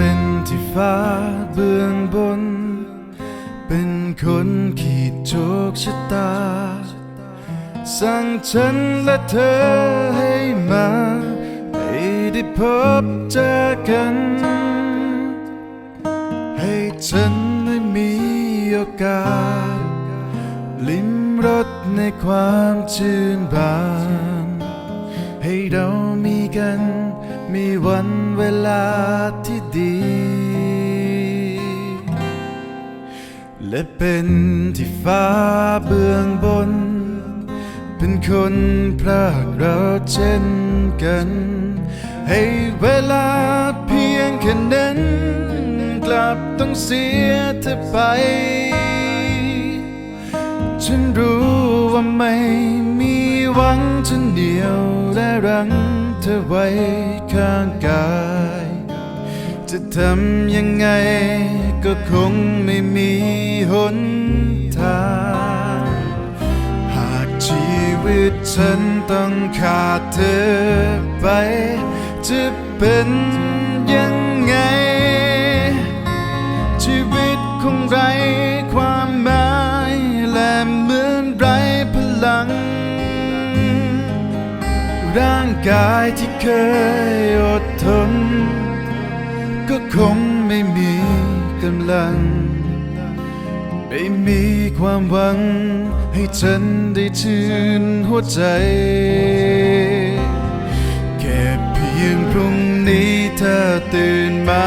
เป็นที่ฟ้าเบื้องบน เป็นคนขีดโชคชะตา สั่งฉันและเธอให้มาให้ได้พบเจอกัน ให้ฉันได้มีโอกาส ลิ้มรสในความชื่นบาน ให้เรามีกัน มีวันเวลาที่ดี และเป็นที่ฟ้าเบื้องบน เป็นคนพรากเราเช่นกัน ให้เวลาเพียงแค่นั้น กลับต้องเสียเธอไป ว่าไม่มีหวังจะเหนียวและรั้งเธอไว้ข้างกาย จะทำยังไงก็คงไม่มีหนทาง หากชีวิตฉันต้องขาดเธอไป จะเป็นยัง กายที่เคยอดทน ก็คงไม่มีกำลัง ไม่มีความหวัง ให้ฉันได้ชื่นหัวใจ แค่เพียงพรุ่งนี้เธอตื่นมา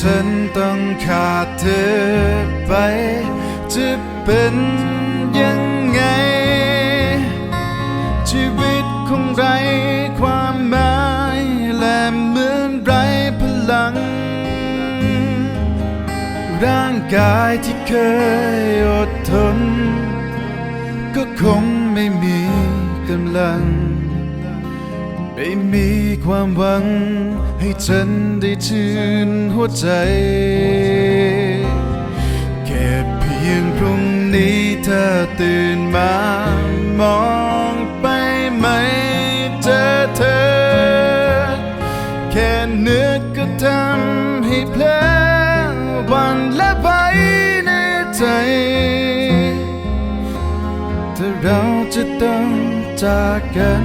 ฉันต้องขาดเธอไป จะเป็นยังไง ชีวิตคงไรความหมายและเหมือนไรพลัง ร่างกายที่เคยอดทน ก็คงไม่มีกำลัง ไม่มีความหวัง ให้ฉันได้ชื่นหัวใจ แค่เพียงพรุ่งนี้เธอตื่นมามองไปไม่เจอเธอ แค่นึกก็ทำให้เพลอวันและไปในใจถ้าเราจะต้องจากกัน